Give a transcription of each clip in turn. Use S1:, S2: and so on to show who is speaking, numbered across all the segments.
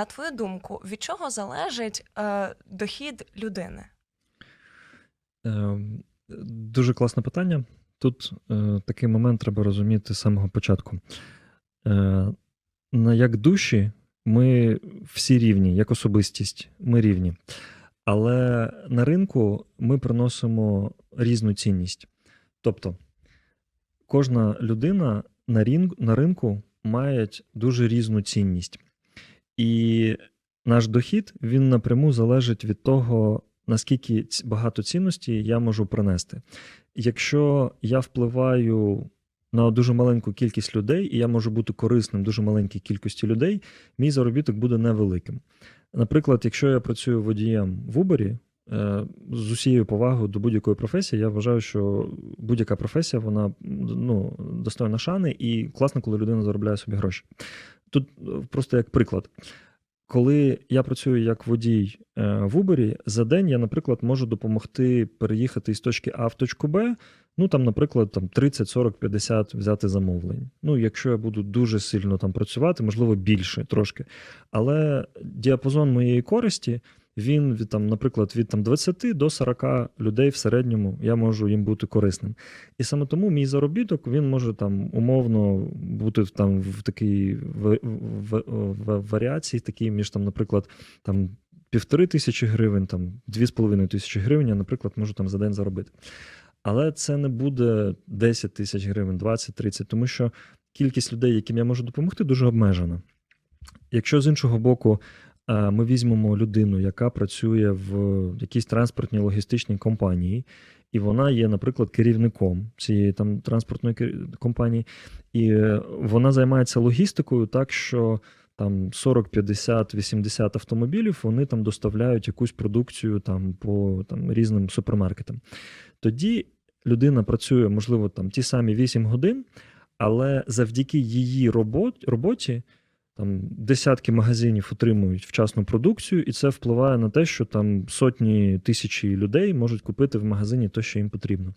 S1: На твою думку, від чого залежить е, дохід людини?
S2: Е, Дуже класне питання. Тут е, такий момент треба розуміти з самого початку. Е, як душі ми всі рівні, як особистість, ми рівні. Але на ринку ми приносимо різну цінність. Тобто, кожна людина на ринку має дуже різну цінність. І наш дохід він напряму залежить від того, наскільки багато цінності я можу принести. Якщо я впливаю на дуже маленьку кількість людей, і я можу бути корисним дуже маленькій кількості людей, мій заробіток буде невеликим. Наприклад, якщо я працюю водієм в Uber, е, з усією повагою до будь-якої професії, я вважаю, що будь-яка професія вона ну, достойна шани, і класно, коли людина заробляє собі гроші. Тут е, просто як приклад. Коли я працюю як водій е, в Uber, за день я, наприклад, можу допомогти переїхати із точки А в точку Б. Ну там, наприклад, там 30, 40, 50 взяти замовлень. Ну, якщо я буду дуже сильно там працювати, можливо, більше трошки. Але діапазон моєї користі. Він від там, наприклад, від там 20 до 40 людей в середньому я можу їм бути корисним. І саме тому мій заробіток він може там умовно бути там в такій в, в, в, варіації, такій між там, наприклад, там півтори тисячі гривень, там дві з половиною тисячі гривень, я, наприклад, можу там за день заробити. Але це не буде 10 тисяч гривень, 20-30, тому що кількість людей, яким я можу допомогти, дуже обмежена. Якщо з іншого боку, ми візьмемо людину, яка працює в якійсь транспортній логістичній компанії, і вона є, наприклад, керівником цієї там транспортної компанії, і е, вона займається логістикою так, що там 40, 50, 80 автомобілів вони там доставляють якусь продукцію там по там різним супермаркетам. Тоді людина працює, можливо, там ті самі 8 годин, але завдяки її робот, роботі там десятки магазинів отримують вчасну продукцію, і це впливає на те, що там сотні тисячі людей можуть купити в магазині те, що їм потрібно.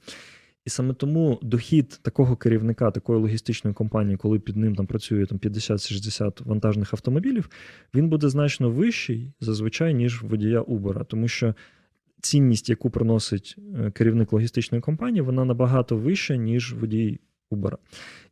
S2: І саме тому дохід такого керівника, такої логістичної компанії, коли під ним там працює там 50-60 вантажних автомобілів, він буде значно вищий зазвичай, ніж водія Uber, тому що цінність, яку приносить е, керівник логістичної компанії, вона набагато вища, ніж водій Uber.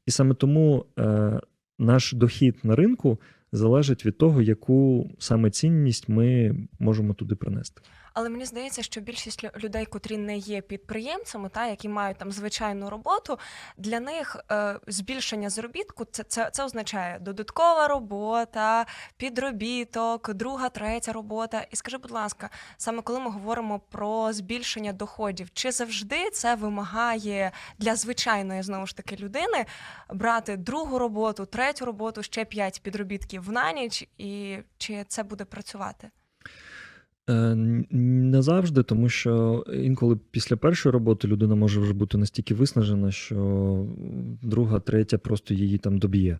S2: І саме тому е, наш дохід на ринку залежить від того, яку саме цінність ми можемо туди принести.
S1: Але мені здається, що більшість людей, котрі не є підприємцями, та які мають там звичайну роботу, для них е, збільшення заробітку це, це, це означає додаткова робота, підробіток, друга, третя робота. І скажи, будь ласка, саме коли ми говоримо про збільшення доходів, чи завжди це вимагає для звичайної знову ж таки людини брати другу роботу, третю роботу, ще п'ять підробітків на ніч, і чи це буде працювати?
S2: Е, Не завжди, тому що інколи після першої роботи людина може вже бути настільки виснажена, що друга, третя просто її там доб'є.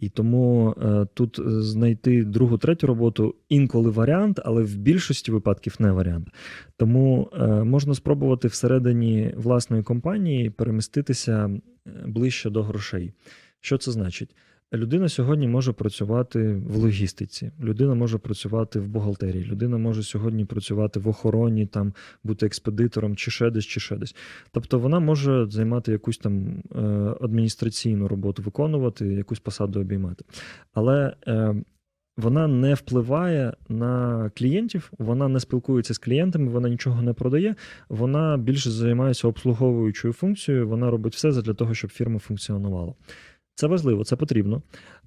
S2: І тому е, тут знайти другу, третю роботу інколи варіант, але в більшості випадків не варіант. Тому е, можна спробувати всередині власної компанії переміститися ближче до грошей. Що це значить? Людина сьогодні може працювати в логістиці, людина може працювати в бухгалтерії, людина може сьогодні працювати в охороні, там бути експедитором, чи ще десь, чи ще десь. Тобто вона може займати якусь там е, адміністраційну роботу, виконувати, якусь посаду обіймати. Але е, вона не впливає на клієнтів, вона не спілкується з клієнтами, вона нічого не продає. Вона більше займається обслуговуючою функцією. Вона робить все для того, щоб фірма функціонувала. Це важливо, це потрібно.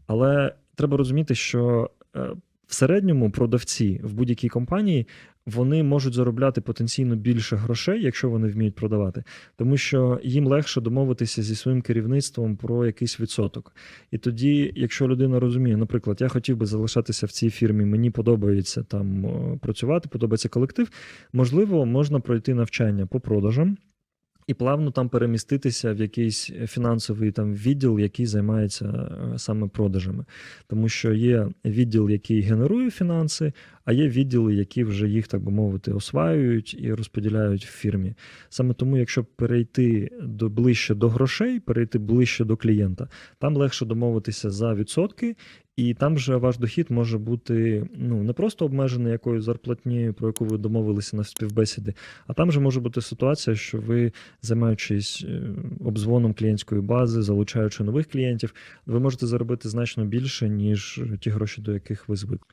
S2: Але треба розуміти, що е, в середньому продавці в будь-якій компанії вони можуть заробляти потенційно більше грошей, якщо вони вміють продавати, тому що їм легше домовитися зі своїм керівництвом про якийсь відсоток. І тоді, якщо людина розуміє, наприклад, я хотів би залишатися в цій фірмі, мені подобається там працювати, подобається колектив, можливо, можна пройти навчання по продажам. І плавно там переміститися в якийсь фінансовий там відділ, який займається е, саме продажами, тому що є відділ, який генерує фінанси, а є відділи, які вже їх, так би мовити, осваюють і розподіляють в фірмі. Саме тому, якщо перейти до ближче до грошей, перейти ближче до клієнта, там легше домовитися за відсотки, І там же ваш дохід може бути ну, не просто обмежений якоюсь зарплатнею, про яку ви домовилися на співбесіді, а там же може бути ситуація, що ви, займаючись е, обзвоном клієнтської бази, залучаючи нових клієнтів, ви можете заробити значно більше, ніж ті гроші, до яких ви звикли.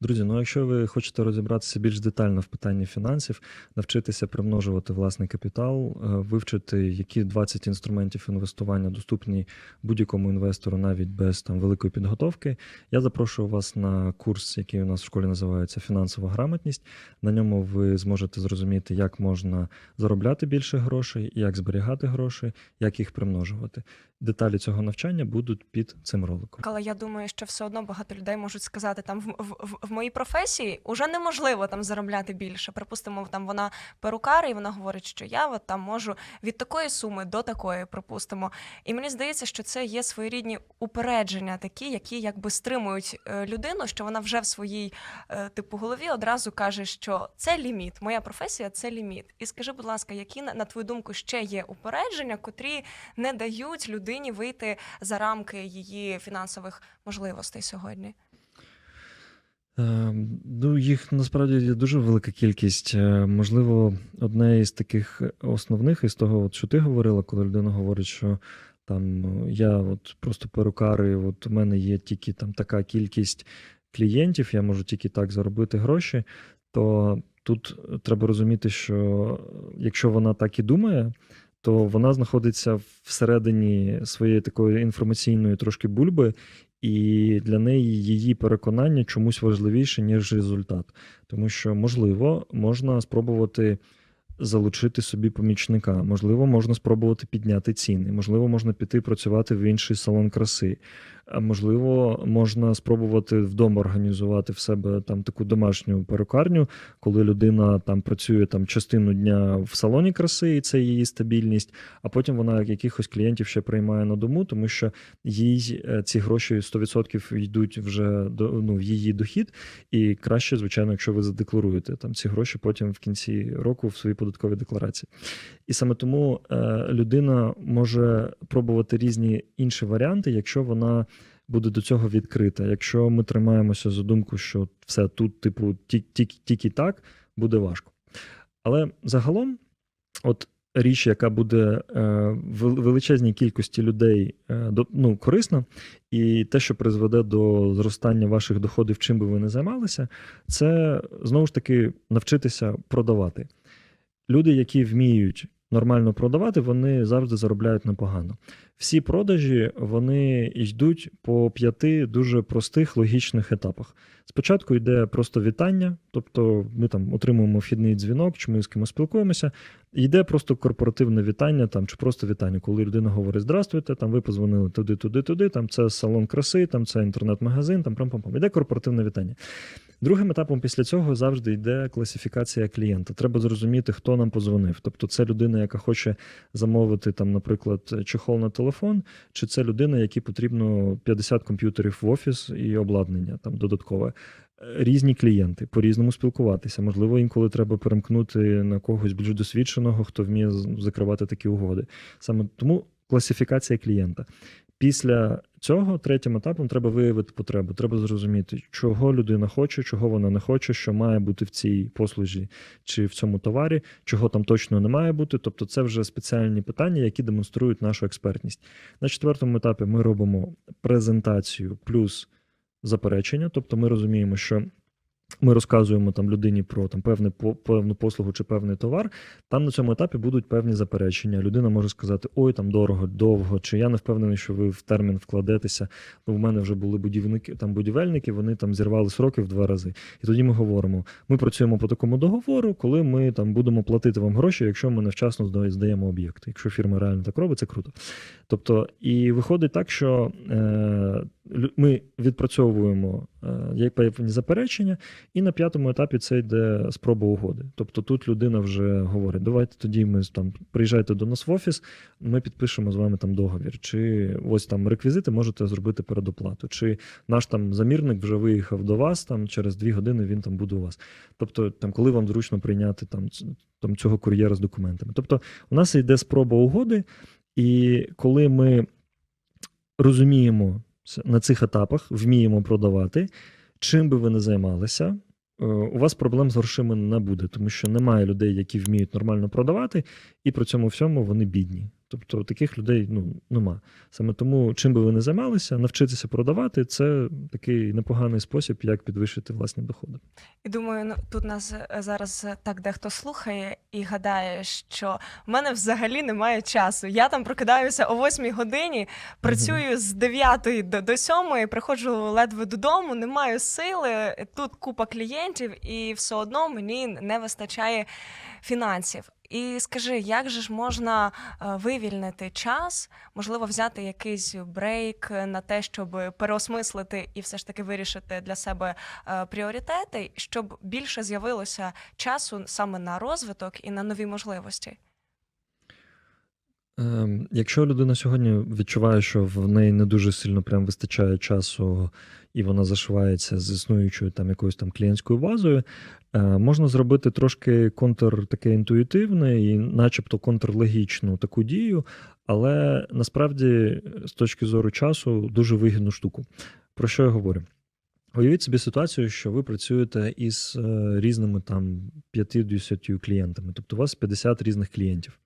S2: Друзі, ну якщо ви хочете розібратися більш детально в питанні фінансів, навчитися примножувати власний капітал, е, вивчити, які 20 інструментів інвестування доступні будь-якому інвестору навіть без там великої підготовки, я запрошую вас на курс, який у нас в школі називається Фінансова грамотність. На ньому ви зможете зрозуміти, як можна заробляти більше грошей, як зберігати гроші, як їх примножувати. Деталі цього навчання будуть під цим роликом.
S1: Але я думаю, що все одно багато людей можуть сказати, там в, в, в- моїй професії вже неможливо там заробляти більше. Припустимо, там вона перукар, і вона говорить, що я от там можу від такої суми до такої, припустимо. І мені здається, що це є своєрідні упередження, такі, які якби стримують е, людину, що вона вже в своїй е, типу голові одразу каже, що це ліміт. Моя професія це ліміт. І скажи, будь ласка, які на, на твою думку ще є упередження, котрі не дають людині вийти за рамки її фінансових можливостей сьогодні?
S2: Е, Ну, їх насправді є дуже велика кількість. Е, Можливо, одне із таких основних із того, от, що ти говорила, коли людина говорить, що там е, я от просто перукар, і от у мене є тільки там така кількість клієнтів, я можу тільки так заробити гроші. То тут треба розуміти, що якщо вона так і думає, то вона знаходиться всередині своєї такої інформаційної трошки бульби, і для неї її переконання чомусь важливіше, ніж результат. Тому що, можливо, можна спробувати залучити собі помічника, можливо, можна спробувати підняти ціни, можливо, можна піти працювати в інший салон краси. Можливо, можна спробувати вдома організувати в себе там таку домашню перукарню, коли людина там працює там частину дня в салоні краси, і це її стабільність, а потім вона якихось клієнтів ще приймає на дому, тому що їй е, ці гроші 100% йдуть вже до ну, в її дохід. І краще, звичайно, якщо ви задекларуєте там ці гроші потім в кінці року в своїй податковій декларації. І саме тому е, людина може пробувати різні інші варіанти, якщо вона буде до цього відкрита. Якщо ми тримаємося за думку, що все тут, типу, ті- ті- тільки так, буде важко. Але загалом, от річ, яка буде е, вел- величезній кількості людей е, ну, корисна, і те, що призведе до зростання ваших доходів, чим би ви не займалися, це знову ж таки навчитися продавати. Люди, які вміють нормально продавати, вони завжди заробляють непогано. Всі продажі вони йдуть по п'яти дуже простих логічних етапах. Спочатку йде просто вітання, тобто ми там отримуємо вхідний дзвінок, чи ми з кимось спілкуємося. Йде просто корпоративне вітання, там чи просто вітання, коли людина говорить Здравствуйте, там ви позвонили туди, туди, туди, там це салон краси, там це інтернет-магазин, там прам-пам-пам. Іде корпоративне вітання. Другим етапом після цього завжди йде класифікація клієнта. Треба зрозуміти, хто нам позвонив. Тобто, це людина, яка хоче замовити там, наприклад, чехол на телефон, чи це людина, якій потрібно 50 комп'ютерів в офіс і обладнання там додаткове. Різні клієнти по-різному спілкуватися. Можливо, інколи треба перемкнути на когось більш досвідченого, хто вміє закривати такі угоди. Саме тому класифікація клієнта. Після цього третім етапом треба виявити потребу. Треба зрозуміти, чого людина хоче, чого вона не хоче, що має бути в цій послужі чи в цьому товарі, чого там точно не має бути. Тобто, це вже спеціальні питання, які демонструють нашу експертність. На четвертому етапі ми робимо презентацію плюс заперечення. Тобто, ми розуміємо, що ми розказуємо там людині про там певне певну послугу чи певний товар. Там на цьому етапі будуть певні заперечення. Людина може сказати: ой, там дорого, довго, чи я не впевнений, що ви в термін вкладетеся. Ну, в мене вже були будівники, там будівельники, вони там зірвали сроки в два рази. І тоді ми говоримо: ми працюємо по такому договору, коли ми там будемо платити вам гроші, якщо ми невчасно зда- здаємо об'єкти. Якщо фірма реально так робить, це круто. Тобто, і виходить так, що е, ми відпрацьовуємо е, певні заперечення, і на п'ятому етапі це йде спроба угоди. Тобто тут людина вже говорить: давайте тоді ми там приїжджайте до нас в офіс, ми підпишемо з вами там договір. Чи ось там реквізити можете зробити передоплату, чи наш там замірник вже виїхав до вас, там через дві години він там буде у вас. Тобто, там, коли вам зручно прийняти там, там цього кур'єра з документами. Тобто, у нас йде спроба угоди, і коли ми розуміємо, На цих етапах вміємо продавати. Чим би ви не займалися, е, у вас проблем з грошима не буде, тому що немає людей, які вміють нормально продавати, і при цьому всьому вони бідні. Тобто таких людей ну, нема. Саме тому, чим би ви не займалися, навчитися продавати це такий непоганий спосіб, як підвищити власні доходи.
S1: І думаю, ну тут нас е, зараз е, так дехто слухає і гадає, що в мене взагалі немає часу. Я там прокидаюся о 8 годині, працюю з 9 до, до 7, приходжу ледве додому, не маю сили. Тут купа клієнтів, і все одно мені не вистачає фінансів. І скажи, як же ж можна е, вивільнити час, можливо, взяти якийсь брейк на те, щоб переосмислити і все ж таки вирішити для себе е, пріоритети, щоб більше з'явилося часу саме на розвиток і на нові можливості.
S2: Ем, Якщо людина сьогодні відчуває, що в неї не дуже сильно прям вистачає часу, і вона зашивається з існуючою там якоюсь там клієнтською базою, е, можна зробити трошки контр таке інтуїтивне і, начебто, контрлогічну таку дію, але насправді з точки зору часу дуже вигідну штуку. Про що я говорю? Уявіть собі ситуацію, що ви працюєте із е, різними там 50 клієнтами, тобто у вас 50 різних клієнтів.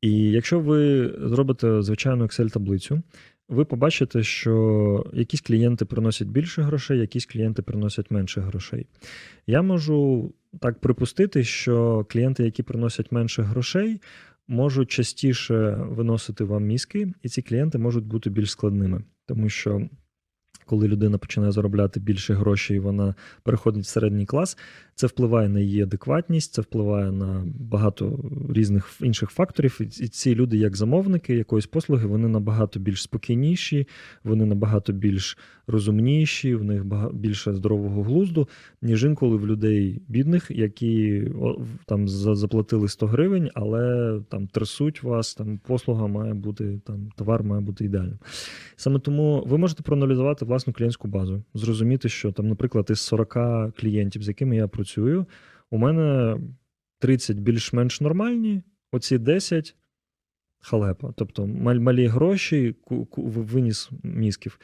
S2: І якщо ви зробите звичайну Excel-таблицю, ви побачите, що якісь клієнти приносять більше грошей, якісь клієнти приносять менше грошей. Я можу так припустити, що клієнти, які приносять менше грошей, можуть частіше виносити вам мізки, і ці клієнти можуть бути більш складними, тому що. Коли людина починає заробляти більше грошей, і вона переходить в середній клас, це впливає на її адекватність, це впливає на багато різних інших факторів. І ці люди, як замовники якоїсь послуги, вони набагато більш спокійніші, вони набагато більш розумніші, в них більше здорового глузду, ніж інколи в людей бідних, які там заплатили 100 гривень, але там трясуть вас, там послуга має бути, там товар має бути ідеальним. Саме тому ви можете проаналізувати власну клієнтську базу, зрозуміти, що там, наприклад, із 40 клієнтів, з якими я працюю, у мене 30 більш-менш нормальні, оці 10 халепа. Тобто малі гроші, виніс мізків.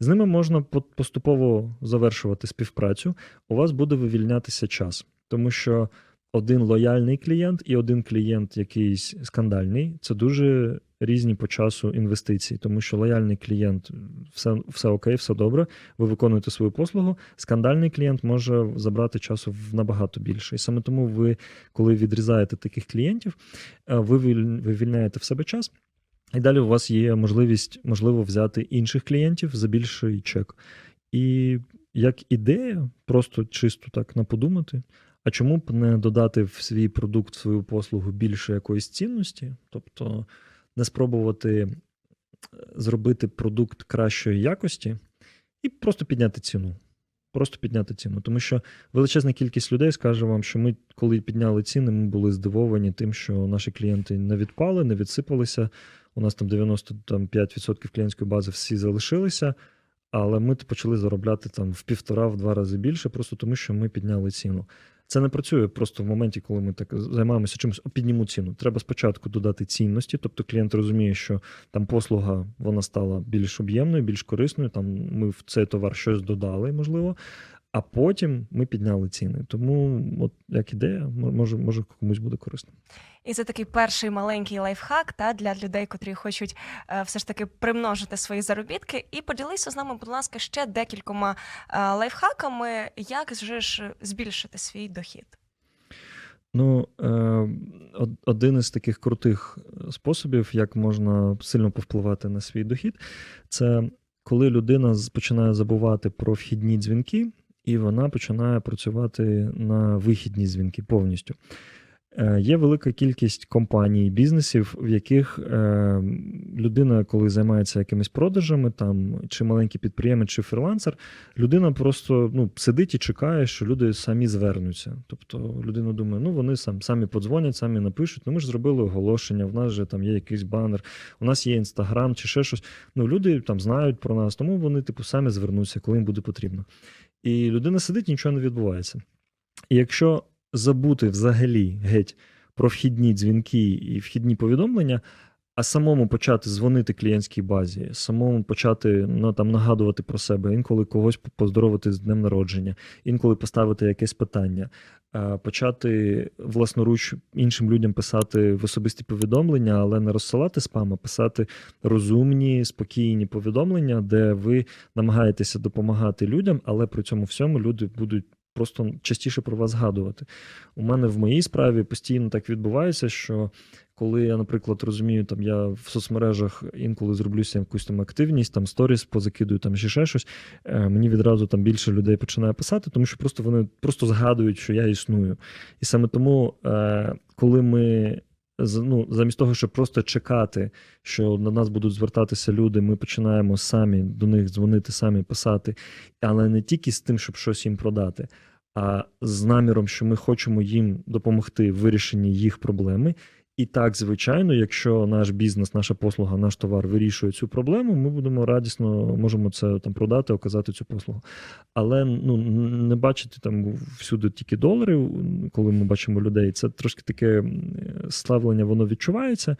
S2: З ними можна поступово завершувати співпрацю. У вас буде вивільнятися час, тому що один лояльний клієнт і один клієнт якийсь скандальний це дуже різні по часу інвестиції, тому що лояльний клієнт все, все окей, все добре. Ви виконуєте свою послугу. Скандальний клієнт може забрати часу набагато більше. І саме тому ви, коли відрізаєте таких клієнтів, е, ви вивільняєте в себе час. І далі у вас є можливість, можливо, взяти інших клієнтів за більший чек. І як ідея, просто чисто так на подумати, а чому б не додати в свій продукт, в свою послугу більше якоїсь цінності, тобто не спробувати е, зробити продукт кращої якості і просто підняти ціну. Просто підняти ціну. Тому що величезна кількість людей скаже вам, що ми, коли підняли ціни, ми були здивовані тим, що наші клієнти не відпали, не відсипалися. У нас там 95% клієнтської бази всі залишилися, але ми почали заробляти там в півтора-в рази більше, просто тому що ми підняли ціну. Це не працює просто в моменті, коли ми так займаємося чимось, «О, підніму ціну. Треба спочатку додати цінності, тобто клієнт розуміє, що там послуга вона стала більш об'ємною, більш корисною. Там ми в цей товар щось додали, можливо. А потім ми підняли ціни. Тому, от як ідея, може, може комусь буде корисно.
S1: І це такий перший маленький лайфхак та для людей, котрі хочуть е, все ж таки примножити свої заробітки. І поділися з нами, будь ласка, ще декількома е, лайфхаками, як же ж збільшити свій дохід.
S2: Ну, е, один із таких крутих е, способів, як можна сильно повпливати на свій дохід, це коли людина починає забувати про вхідні дзвінки, і вона починає працювати на вихідні дзвінки повністю. Е, Є велика кількість компаній, бізнесів, в яких е, людина, коли займається якимись продажами, там чи маленький підприємець, чи фрилансер, людина просто ну, сидить і чекає, що люди самі звернуться. Тобто людина думає, ну вони сам, самі подзвонять, самі напишуть. Ну ми ж зробили оголошення, в нас же там є якийсь банер, у нас є інстаграм чи ще щось. Ну люди там знають про нас, тому вони, типу, самі звернуться, коли їм буде потрібно. І людина сидить, нічого не відбувається. І якщо забути взагалі геть про вхідні дзвінки і вхідні повідомлення, а самому почати дзвонити клієнтській базі, самому почати ну, там, нагадувати про себе, інколи когось поздоровити з днем народження, інколи поставити якесь питання, почати власноруч іншим людям писати в особисті повідомлення, але не розсилати спам, а писати розумні, спокійні повідомлення, де ви намагаєтеся допомагати людям, але при цьому всьому люди будуть. Просто частіше про вас згадувати. У мене в моїй справі постійно так відбувається, що коли я, наприклад, розумію, там я в соцмережах інколи зроблюся якусь там активність, там сторіс позакидую, там ще ще щось. е, Мені відразу там більше людей починає писати, тому що просто вони просто згадують, що я існую. І саме тому, е, коли ми ну, замість того, щоб просто чекати, що на нас будуть звертатися люди, ми починаємо самі до них дзвонити, самі писати, але не тільки з тим, щоб щось їм продати, а з наміром, що ми хочемо їм допомогти в вирішенні їх проблеми. І так, звичайно, якщо наш бізнес, наша послуга, наш товар вирішує цю проблему, ми будемо радісно можемо це там продати, оказати цю послугу. Але ну не бачити там всюди тільки долари, коли ми бачимо людей, це трошки таке м, ставлення, воно відчувається.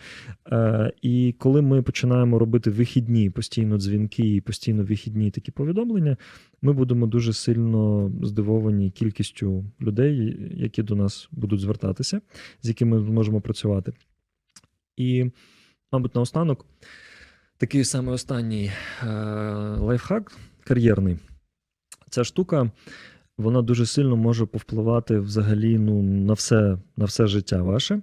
S2: Е, І коли ми починаємо робити вихідні постійно дзвінки і постійно вихідні такі повідомлення, ми будемо дуже сильно здивовані кількістю людей, які до нас будуть звертатися, з якими ми можемо працювати. І, мабуть, наостанок, такий самий останній е, лайфхак кар'єрний. Ця штука. Вона дуже сильно може повпливати взагалі ну, на, все, на все життя ваше.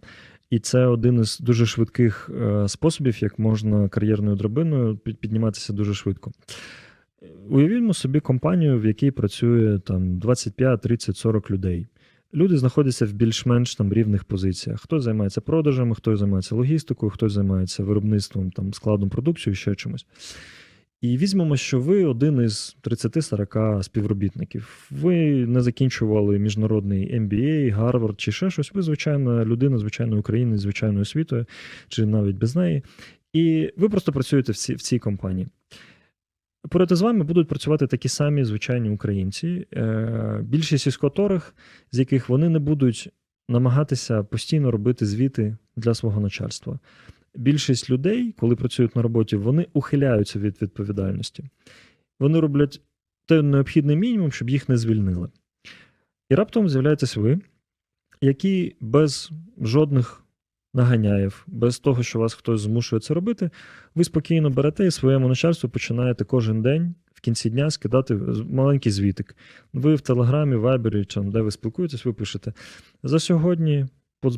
S2: І це один із дуже швидких е, способів, як можна кар'єрною драбиною підніматися дуже швидко. Уявімо собі компанію, в якій працює там 25, 30, 40 людей. Люди знаходяться в більш-менш там рівних позиціях. Хтось займається продажами, хтось займається логістикою, хтось займається виробництвом, там, складом продукції, ще чимось. І візьмемо, що ви один із 30-40 співробітників. Ви не закінчували міжнародний MBA, Гарвард чи ще щось. Ви звичайна людина, звичайної України, звичайної освітою, чи навіть без неї. І ви просто працюєте в цій, в цій компанії. Поряд з вами будуть працювати такі самі звичайні українці, е, більшість із котрих, з яких вони не будуть намагатися постійно робити звіти для свого начальства. Більшість людей, коли працюють на роботі, вони ухиляються від відповідальності. Вони роблять той необхідний мінімум, щоб їх не звільнили. І раптом з'являєтесь ви, які без жодних наганяєв, без того, що вас хтось змушує це робити, ви спокійно берете і своєму начальству починаєте кожен день в кінці дня скидати маленький звітик. Ви в Телеграмі, Вайбері, чи де ви спілкуєтесь, ви пишете. За сьогодні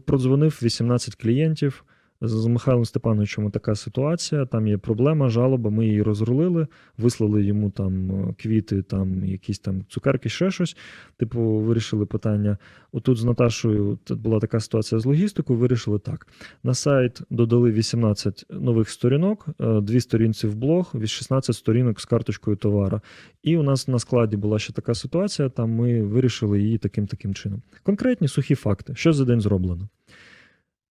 S2: продзвонив 18 клієнтів. З Михайлом Степановичем така ситуація, там є проблема, жалоба, ми її розрулили, вислали йому там е, квіти, там якісь там цукерки, ще щось. Типу, вирішили питання. Отут з Наташою була така ситуація з логістикою, вирішили так. На сайт додали 18 нових сторінок, е, дві сторінці в блог, від 16 сторінок з карточкою товара. І у нас на складі була ще така ситуація, там ми вирішили її таким таким чином. Конкретні сухі факти, що за день зроблено.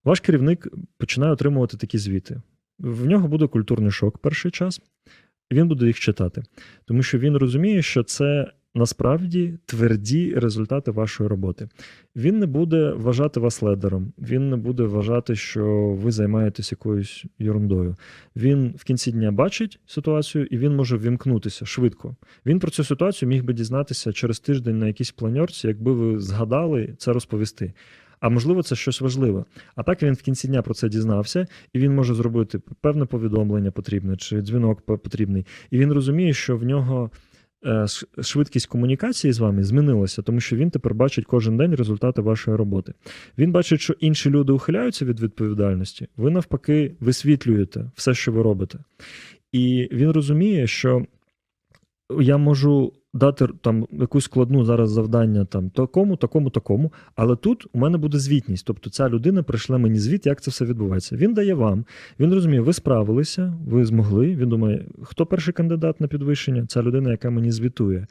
S2: Ваш керівник починає отримувати такі звіти. В нього буде культурний шок перший час, він буде їх читати, тому що він розуміє, що це насправді тверді результати вашої роботи. Він не буде вважати вас ледером, він не буде вважати, що ви займаєтесь якоюсь ерундою. Він в кінці дня бачить ситуацію і він може вімкнутися швидко. Він про цю ситуацію міг би дізнатися через тиждень на якійсь планьорці, якби ви згадали це розповісти. А можливо, це щось важливе. А так він в кінці дня про це дізнався, і він може зробити певне повідомлення потрібне чи дзвінок потрібний. І він розуміє, що в нього е, швидкість комунікації з вами змінилася, тому що він тепер бачить кожен день результати вашої роботи. Він бачить, що інші люди ухиляються від відповідальності. Ви навпаки висвітлюєте все, що ви робите. І він розуміє, що я можу дати там якусь складну зараз завдання там такому, такому, такому, але тут у мене буде звітність. Тобто ця людина прийшла мені звіт, як це все відбувається. Він дає вам, він розуміє, ви справилися, ви змогли. Він думає, хто перший кандидат на підвищення? Ця людина, яка мені звітує.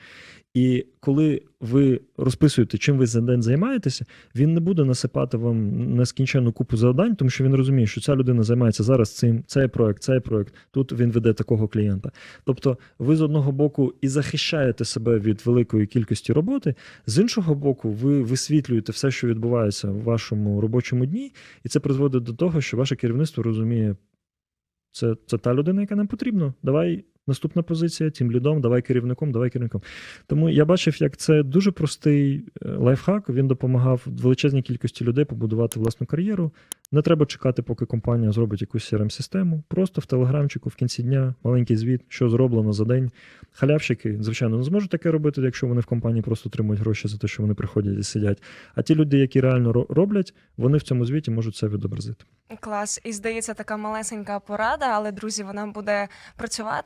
S2: І коли ви розписуєте, чим ви за день займаєтеся, він не буде насипати вам нескінченну купу завдань, тому що він розуміє, що ця людина займається зараз цим, цей проект, цей проект. Тут він веде такого клієнта. Тобто, ви з одного боку і захищаєте себе від великої кількості роботи, з іншого боку, ви висвітлюєте все, що відбувається в вашому робочому дні, і це призводить до того, що ваше керівництво розуміє. Це, це та людина, яка нам потрібна. Давай наступна позиція, тим лідом, давай керівником, давай керівником. Тому я бачив, як це дуже простий е, лайфхак. Він допомагав величезній кількості людей побудувати власну кар'єру. Не треба чекати, поки компанія зробить якусь crm систему Просто в телеграмчику в кінці дня маленький звіт, що зроблено за день. Халявщики, звичайно, не зможуть таке робити, якщо вони в компанії просто отримують гроші за те, що вони приходять і сидять. А ті люди, які реально роблять, вони в цьому звіті можуть це відобразити.
S1: Клас. І здається, така малесенька порада, але друзі, вона буде працювати.